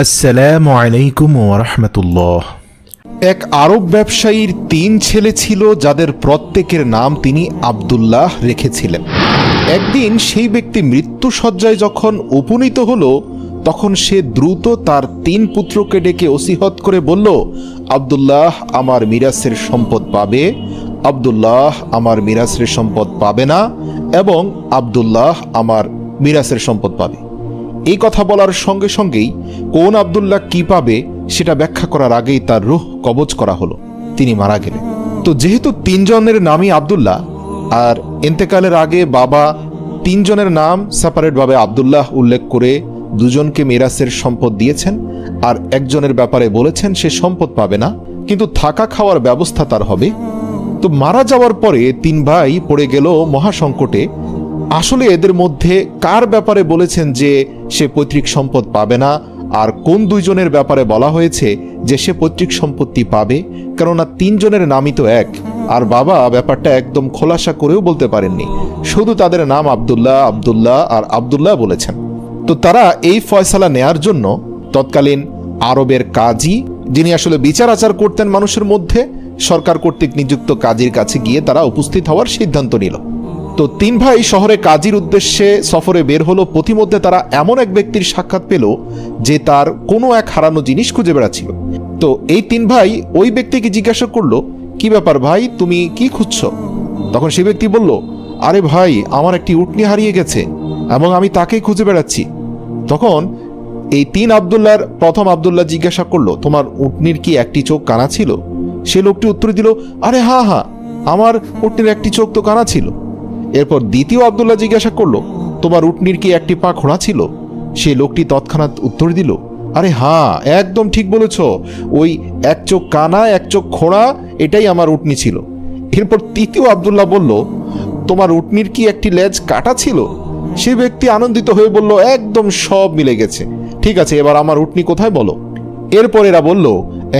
আসসালামু আলাইকুম ওরহমতুল্লাহ এক আরব ব্যবসায়ীর তিন ছেলে ছিল, যাদের প্রত্যেকের নাম তিনি আব্দুল্লাহ রেখেছিলেন। একদিন সেই ব্যক্তি মৃত্যুসজ্জায় যখন উপনীত হলো, তখন সে দ্রুত তার তিন পুত্রকে ডেকে ওসিহত করে বলল, আব্দুল্লাহ আমার মিরাসের সম্পদ পাবে, আব্দুল্লাহ আমার মিরাসের সম্পদ পাবে না, এবং আব্দুল্লাহ আমার মিরাসের সম্পদ পাবে। এই কথা বলার সঙ্গে সঙ্গেই কোন আবদুল্লাহ কি পাবে সেটা ব্যাখ্যা করার আগেই তার রুহ কবজ করা হলো। তিনি মারা গেলেন। তো যেহেতু তিনজনের নামই আবদুল্লাহ, আর এন্তেকালের আগে বাবা তিনজনের নাম সেপারেটভাবে আবদুল্লাহ উল্লেখ করে দুজনকে মেরাসের সম্পদ দিয়েছেন, আর একজনের ব্যাপারে বলেছেন সে সম্পদ পাবে না, কিন্তু থাকা খাওয়ার ব্যবস্থা তার হবে। তো মারা যাওয়ার পরে তিন ভাই পড়ে গেল মহাসংকটে আসলে এদের মধ্যে কার ব্যাপারে বলেছেন যে সে পৈতৃক সম্পদ পাবে না? আর কোন দুইজনের ব্যাপারে বলা হয়েছে যে সে পৈতৃক সম্পত্তি পাবে? কেননা তিনজনের নামই তো এক। আর বাবা ব্যাপারটা একদম খোলাসা করেও বলতে পারেননি। শুধু তাদের নাম আবদুল্লাহ আবদুল্লাহ আর আবদুল্লাহ বলেছেন। তো তারা এই ফয়সালা নেয়ার জন্য তৎকালীন আরবের কাজী, যিনি আসলে বিচার আচার করতেন মানুষের মধ্যে, সরকার কর্তৃক নিযুক্ত কাজীর কাছে গিয়ে তারা উপস্থিত হওয়ার সিদ্ধান্ত নিল। তো তিন ভাই শহরে কাজীর উদ্দেশ্যে সফরে বের হলো। পথিমধ্যে তারা এমন এক ব্যক্তির সাক্ষাৎ পেল যে তার কোনো এক হারানো জিনিস খুঁজে বেড়াচ্ছিল। তো এই তিন ভাই ওই ব্যক্তিকে জিজ্ঞাসা করল, কি ব্যাপার ভাই, তুমি কি খুঁজছ? তখন সে ব্যক্তি বলল, আরে ভাই, আমার একটি উটনি হারিয়ে গেছে এবং আমি তাকেই খুঁজে বেড়াচ্ছি। তখন এই তিন আবদুল্লার প্রথম আবদুল্লাহ জিজ্ঞাসা করল, তোমার উটনির কি একটি চোখ কানা ছিল? সে লোকটি উত্তর দিল, আরে হ্যাঁ হ্যাঁ আমার উটনির একটি চোখ তো কানা ছিল। এরপর দ্বিতীয় আবদুল্লাহ জিজ্ঞাসা করল, তোমার উটনির কি একটি পা খোঁড়া ছিল? সেই লোকটি তৎক্ষণাৎ উত্তর দিল, আরে হ্যাঁ একদম ঠিক বলেছ। ওই এক চোখ কানা, এক চোখ খোঁড়া, এটাই আমার উটনি ছিল। এরপর তৃতীয় আবদুল্লাহ বলল, তোমার উটনির কি একটি লেজ কাটা ছিল? সে ব্যক্তি আনন্দিত হয়ে বলল, একদম সব মিলে গেছে। ঠিক আছে, এবার আমার উটনি কোথায় বলো? এরপর এরা বলল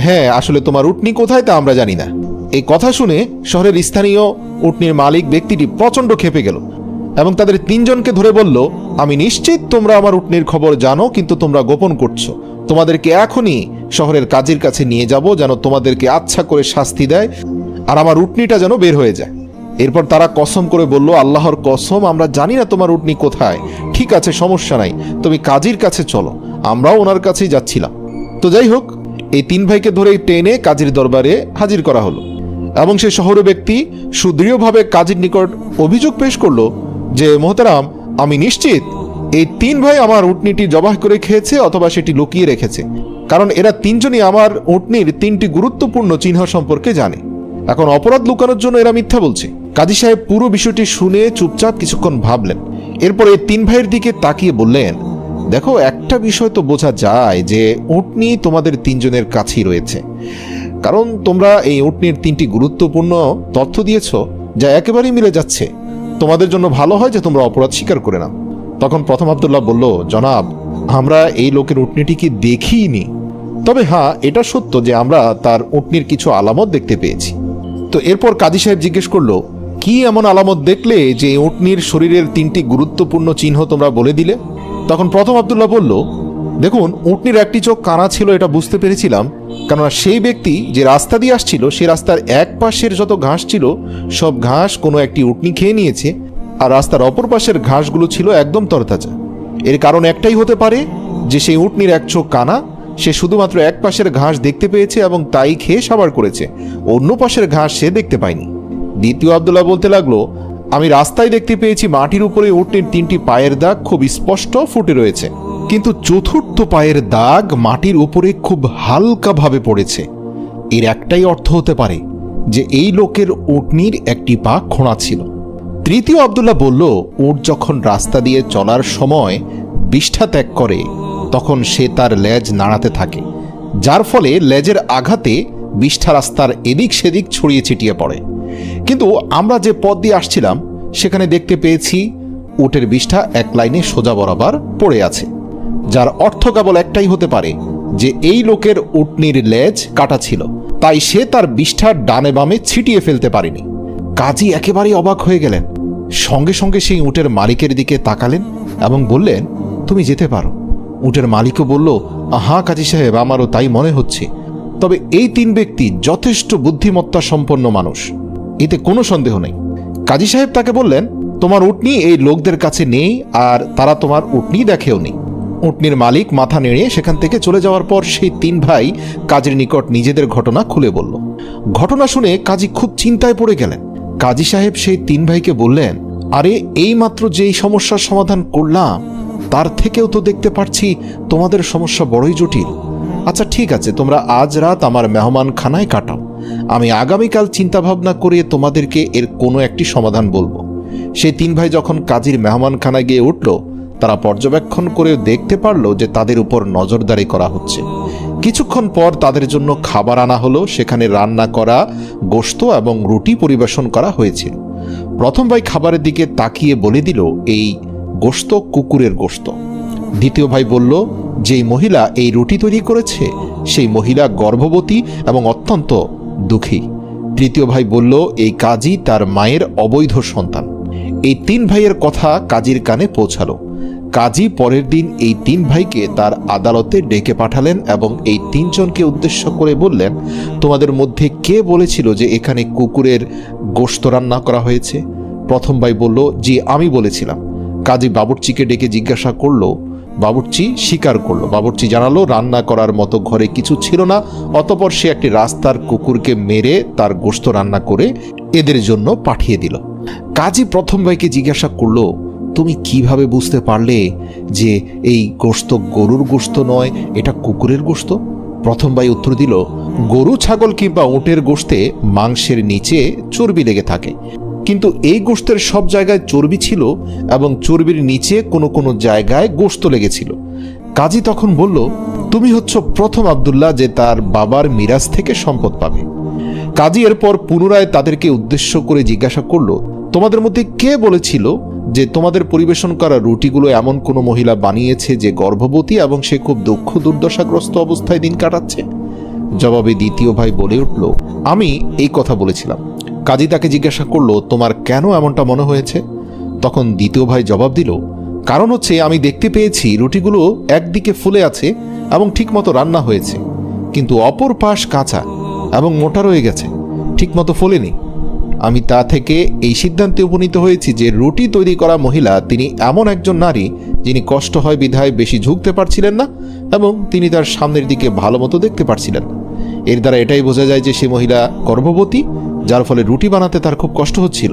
হ্যাঁ আসলে তোমার উটনি কোথায় তা আমরা জানি না। এই কথা শুনে শহরের স্থানীয় উটনির মালিক ব্যক্তিটি প্রচণ্ড খেপে গেল এবং তাদের তিনজনকে ধরে বলল, আমি নিশ্চিত তোমরা আমার উটনির খবর জানো, কিন্তু তোমরা গোপন করছ। তোমাদেরকে এখনই শহরের কাজের কাছে নিয়ে যাব যেন তোমাদেরকে আচ্ছা করে শাস্তি দেয় আর আমার উটনিটা যেন বের হয়ে যায়। এরপর তারা কসম করে বলল, আল্লাহর কসম, আমরা জানি না তোমার উটনি কোথায়। ঠিক আছে, সমস্যা নাই। তুমি কাজীর কাছে চলো। আমরাও ওনার কাছেই যাচ্ছিলাম। তো যাই হোক, এই তিন ভাইকে ধরে টেনে কাজীর দরবারে হাজির করা হলো। এবং সে শহরে ব্যক্তি সুদৃঢ়ভাবে কাজীর নিকট অভিযোগ পেশ করল যে, মোহতারাম, আমি নিশ্চিত এই তিন ভাই আমার উটনিটি জবাহ করে খেয়েছে অথবা সেটি লুকিয়ে রেখেছে। কারণ এরা তিনজনই আমার উটনির তিনটি গুরুত্বপূর্ণ চিহ্ন সম্পর্কে জানে। এখন অপরাধ লুকানোর জন্য এরা মিথ্যা বলছে। কাজী সাহেব পুরো বিষয়টি শুনে চুপচাপ কিছুক্ষণ ভাবলেন। এরপর এই তিন ভাইয়ের দিকে তাকিয়ে বললেন, দেখো, একটা বিষয় তো বোঝা যায় যে, উটনি তোমাদের তিনজনের কাছেই রয়েছে। কারণ তোমরা এই উটনির তিনটি গুরুত্বপূর্ণ তথ্য দিয়েছ যা একেবারেই মিলে যাচ্ছে। তোমাদের জন্য ভালো হয় যে তোমরা অপরাধ স্বীকার করে নাও। তখন প্রথম আবদুল্লাহ বলল, জনাব, আমরা এই লোকের উটনিটিকে দেখিনি? তবে হ্যাঁ এটা সত্য যে আমরা তার উটনির কিছু আলামত দেখতে পেয়েছি। তো এরপর কাজী সাহেব জিজ্ঞেস করল, কি এমন আলামত দেখলে যে উটনির শরীরের তিনটি গুরুত্বপূর্ণ চিহ্ন তোমরা বলে দিলে? তখন প্রথম আবদুল্লাহ বলল দেখুন, উটনির একটি চোখ কানা ছিল এটা বুঝতে পেরেছিলাম, কেননা সেই ব্যক্তি যে রাস্তা দিয়ে আসছিল, সে রাস্তার এক পাশের যত ঘাস ছিল, সব ঘাস কোনো একটি উটনি খেয়ে নিয়েছে, আর রাস্তার অপর পাশের ঘাসগুলো ছিল একদম তরতাজা। এর কারণ একটাই হতে পারে যে সেই উটনির এক চোখ কানা, সে শুধুমাত্র এক পাশের ঘাস দেখতে পেয়েছে এবং তাই খেয়ে সাবার করেছে, অন্য পাশের ঘাস সে দেখতে পায়নি। দ্বিতীয় আবদুল্লাহ বলতে লাগল, আমি রাস্তায় দেখতে পেয়েছি মাটির উপরে উটনির তিনটি পায়ের দাগ খুব স্পষ্ট ফুটে রয়েছে। কিন্তু চতুর্থ পায়ের দাগ মাটির উপরে খুব হালকাভাবে পড়েছে। এর একটাই অর্থ হতে পারে যে এই লোকের উটনির একটি পা খোঁড়া ছিল। তৃতীয় আবদুল্লাহ বলল, উট যখন রাস্তা দিয়ে চলার সময় বিষ্ঠা ত্যাগ করে, তখন সে তার লেজ নাড়াতে থাকে, যার ফলে লেজের আঘাতে বিষ্ঠা রাস্তার এদিক সেদিক ছড়িয়ে ছিটিয়ে পড়ে। কিন্তু আমরা যে পথ দিয়ে আসছিলাম, সেখানে দেখতে পেয়েছি উটের বিষ্ঠা এক লাইনে সোজা বরাবর পড়ে আছে। যার অর্থ কেবল একটাই হতে পারে যে এই লোকের উটনির লেজ কাটা ছিল। তাই সে তার বিষ্ঠার ডানে বামে ছিটিয়ে ফেলতে পারেনি। কাজী একেবারেই অবাক হয়ে গেলেন। সঙ্গে সঙ্গে সেই উটের মালিকের দিকে তাকালেন এবং বললেন, তুমি যেতে পারো। উটের মালিকও বলল হ্যাঁ কাজী সাহেব, আমারও তাই মনে হচ্ছে। তবে এই তিন ব্যক্তি যথেষ্ট বুদ্ধিমত্তা সম্পন্ন মানুষ। এতে কোনো সন্দেহ নেই। কাজী সাহেব তাকে বললেন, তোমার উটনি এই লোকদের কাছে নেই, আর তারা তোমার উটনি দেখেও নেই। উটনির মালিক মাথা নেড়ে সেখান থেকে চলে যাওয়ার পর সেই তিন ভাই কাজীর নিকট নিজেদের ঘটনা খুলে বলল। ঘটনা শুনে কাজী খুব চিন্তায় পড়ে গেলেন। কাজী সাহেব সেই তিন ভাইকে বললেন, আরে, এই মাত্র যেই সমস্যার সমাধান করলাম, তার থেকেও তো দেখতে পাচ্ছি তোমাদের সমস্যা বড়ই জটিল। আচ্ছা ঠিক আছে, তোমরা আজ রাত আমার মেহমান খানায় কাটাও। আমি আগামীকাল চিন্তাভাবনা করে তোমাদেরকে এর কোনো একটি সমাধান বলব। সেই তিন ভাই যখন কাজীর মেহমানখানায় গিয়ে উঠল তারা পর্যবেক্ষণ করে দেখতে পারল যে তাদের উপর নজরদারি করা হচ্ছে। কিছুক্ষণ পর তাদের জন্য খাবার আনা হলো, সেখানে রান্না করা, গোশত এবং রুটি পরিবেশন করা হয়েছিল। প্রথম ভাই খাবারের দিকে তাকিয়ে বলে দিল, এই গোশত কুকুরের গোশত। দ্বিতীয় ভাই বলল, যেই মহিলা এই রুটি তৈরি করেছে, সেই মহিলা গর্ভবতী এবং অত্যন্ত দুঃখী। তৃতীয় ভাই বলল, এই কাজী তার মায়ের অবৈধ সন্তান। এই তিন ভাইয়ের কথা কাজীর কানে পৌঁছালো। কাজী পরের দিন এই তিন ভাইকে তার আদালতে ডেকে পাঠালেন এবং এই তিনজনকে উদ্দেশ্য করে বললেন, তোমাদের মধ্যে কে বলেছিল যে এখানে কুকুরের গোশত রান্না করা হয়েছে? প্রথম ভাই বলল, জি, আমি বলেছিলাম। কাজী বাবুর্চিকে ডেকে জিজ্ঞাসা করল, বাবুর্চি স্বীকার করল। বাবুর্চি জানালো, রান্না করার মতো ঘরে কিছু ছিল না, অতপর সে একটি রাস্তার কুকুরকে মেরে তার গোশত রান্না করে এদের জন্য পাঠিয়ে দিল। কাজী প্রথম ভাইকে জিজ্ঞাসা করল তুমি কীভাবে বুঝতে পারলে যে এই গোশত গরুর গোশত নয়, এটা কুকুরের গোশত? প্রথম ভাই উত্তর দিল, গরু, ছাগল কিংবা উটের গোশতে মাংসের নিচে চর্বি লেগে থাকে। কিন্তু এই গোশতের সব জায়গায় চর্বি ছিল এবং চর্বির নিচে কোনো কোনো জায়গায় গোশত লেগেছিল। কাজী তখন বলল, তুমি হচ্ছ প্রথম আবদুল্লাহ যে তার বাবার মিরাজ থেকে সম্পদ পাবে। কাজী এরপর পুনরায় তাদেরকে উদ্দেশ্য করে জিজ্ঞাসা করল, তোমাদের মধ্যে কে বলেছিল যে তোমাদের পরিবেশন করা রুটিগুলো এমন কোনো মহিলা বানিয়েছে যে গর্ভবতী এবং সে খুব দুঃখ দুর্দশাগ্রস্ত অবস্থায় দিন কাটাচ্ছে? জবাবে দ্বিতীয় ভাই বলে উঠল, আমি এই কথা বলেছিলাম। কাজী তাকে জিজ্ঞাসা করল, তোমার কেন এমনটা মনে হয়েছে? তখন দ্বিতীয় ভাই জবাব দিল, কারণ হচ্ছে আমি দেখতে পেয়েছি রুটিগুলো একদিকে ফুলে আছে এবং ঠিকমতো রান্না হয়েছে, কিন্তু অপর পাশ কাঁচা এবং মোটা রয়ে গেছে, ঠিকমতো ফোলেনি। আমি তা থেকে এই সিদ্ধান্তে উপনীত হয়েছি যে রুটি তৈরি করা মহিলা তিনি এমন একজন নারী যিনি কষ্ট হয় বিধায় বেশি ঝুঁকতে পারছিলেন না এবং তিনি তার সামনের দিকে ভালো মতো দেখতে পারছিলেন। এর দ্বারা এটাই বোঝা যায় যে সে মহিলা গর্ভবতী, যার ফলে রুটি বানাতে তার খুব কষ্ট হচ্ছিল।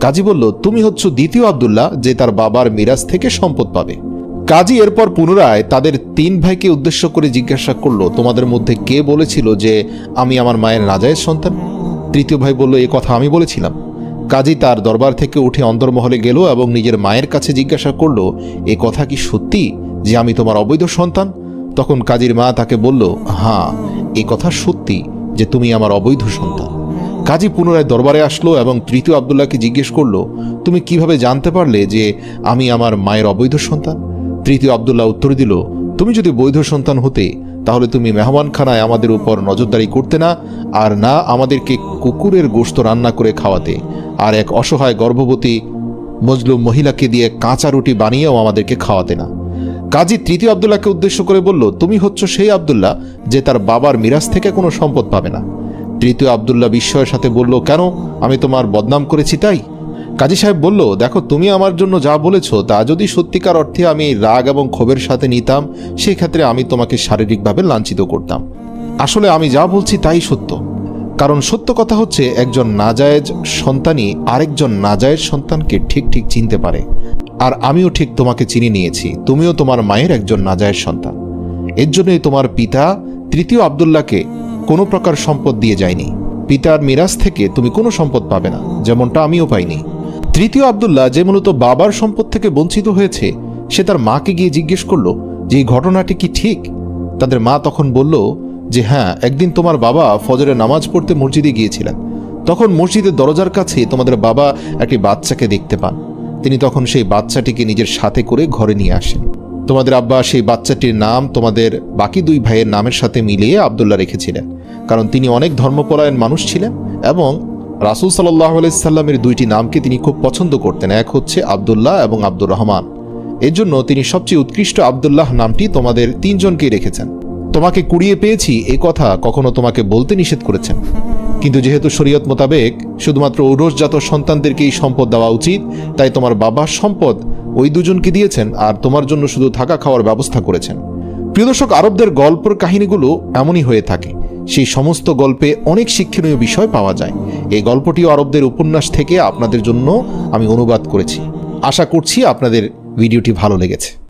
কাজী বলল, তুমি হচ্ছ দ্বিতীয় আবদুল্লাহ, যে তার বাবার মিরাজ থেকে সম্পদ পাবে। কাজী এরপর পুনরায় তাদের তিন ভাইকে উদ্দেশ্য করে জিজ্ঞাসা করল, তোমাদের মধ্যে কে বলেছিল যে আমি আমার মায়ের রাজায়ের সন্তান? তৃতীয় ভাই বলল, এ কথা আমি বলেছিলাম। কাজী তার দরবার থেকে উঠে অন্দরমহলে গেল এবং নিজের মায়ের কাছে জিজ্ঞাসা করল, এ কথা কি সত্যি যে আমি তোমার অবৈধ সন্তান? তখন কাজীর মা তাকে বলল হ্যাঁ এ কথা সত্যি যে তুমি আমার অবৈধ সন্তান। কাজী পুনরায় দরবারে আসলো এবং তৃতীয় আবদুল্লাহকে জিজ্ঞেস করল, তুমি কীভাবে জানতে পারলে যে আমি আমার মায়ের অবৈধ সন্তান? তৃতীয় আবদুল্লাহ উত্তর দিল তুমি যদি বৈধ সন্তান হতে, তাহলে তুমি মেহমানখানায় আমাদের উপর নজরদারি করতে না, আর না আমাদেরকে কুকুরের গোস্ত রান্না করে খাওয়াতে। আর এক অসহায় গর্ভবতী মজলুম মহিলাকে দিয়ে কাঁচা রুটি বানিয়েও আমাদেরকে খাওয়াতে না। কাজী তৃতীয় আবদুল্লাহকে উদ্দেশ্য করে বলল, তুমি হচ্ছ সেই আবদুল্লাহ যে তার বাবার মিরাজ থেকে কোনো সম্পদ পাবে না। তৃতীয় আবদুল্লাহ বিস্ময়ের সাথে বলল, কেন? আমি তোমার বদনাম করেছি তাই? কাজী সাহেব বলল, দেখো, তুমি আমার জন্য যা বলেছ, তা যদি সত্যিকার অর্থে আমি রাগ এবং ক্ষোভের সাথে নিতাম সেই ক্ষেত্রে আমি তোমাকে শারীরিকভাবে লাঞ্ছিত করতাম। আসলে আমি যা বলছি তাই সত্য। কারণ সত্য কথা হচ্ছে, একজন নাজায়েজ সন্তানই আরেকজন নাজায়েজ সন্তানকে ঠিক ঠিক চিনতে পারে। আর আমিও ঠিক তোমাকে চিনি নিয়েছি, তুমিও তোমার মায়ের একজন নাজায়েজ সন্তান। এর জন্যই তোমার পিতা তৃতীয় আবদুল্লাহকে কোনো প্রকার সম্পদ দিয়ে যায়নি। পিতার মিরাজ থেকে তুমি কোনো সম্পদ পাবে না, যেমনটা আমিও পাইনি। তৃতীয় আবদুল্লাহ যে মূলত বাবার সম্পদ থেকে বঞ্চিত হয়েছে, সে তার মাকে গিয়ে জিজ্ঞেস করল, যে এই ঘটনাটি কি ঠিক? তাদের মা তখন বলল, যে হ্যাঁ একদিন তোমার বাবা ফজরে নামাজ পড়তে মসজিদে গিয়েছিলেন। তখন মসজিদের দরজার কাছে তোমাদের বাবা একটি বাচ্চাকে দেখতে পান। তিনি তখন সেই বাচ্চাটিকে নিজের সাথে করে ঘরে নিয়ে আসেন। তোমাদের আব্বা সেই বাচ্চাটির নাম তোমাদের বাকি দুই ভাইয়ের নামের সাথে মিলিয়ে আবদুল্লাহ রেখেছিলেন। কারণ তিনি অনেক ধর্মপরায়ণ মানুষ ছিলেন এবং রাসুল সাল্লাহ আলাইসাল্লামের দুইটি নামকে তিনি খুব পছন্দ করতেন। এক হচ্ছে আবদুল্লাহ এবং আব্দুর রহমান। এর জন্য তিনি সবচেয়ে উৎকৃষ্ট আবদুল্লাহ নামটি তোমাদের তিনজনকেই রেখেছেন। তোমাকে কুড়িয়ে পেয়েছি এই কথা কখনো তোমাকে বলতে নিষেধ করেছেন। কিন্তু যেহেতু শরীয়ত মোতাবেক শুধুমাত্র ঔরসজাত সন্তানদেরকেই সম্পদ দেওয়া উচিত, তাই তোমার বাবার সম্পদ ওই দুজনকে দিয়েছেন আর তোমার জন্য শুধু থাকা খাওয়ার ব্যবস্থা করেছেন। প্রিয় দর্শক, আরবদের গল্পের কাহিনীগুলো এমনই হয়ে থাকে। সেই সমস্ত গল্পে অনেক শিক্ষণীয় বিষয় পাওয়া যায়। এই গল্পটিও আরবদের উপন্যাস থেকে আপনাদের জন্য আমি অনুবাদ করেছি। আশা করছি আপনাদের ভিডিওটি ভালো লেগেছে।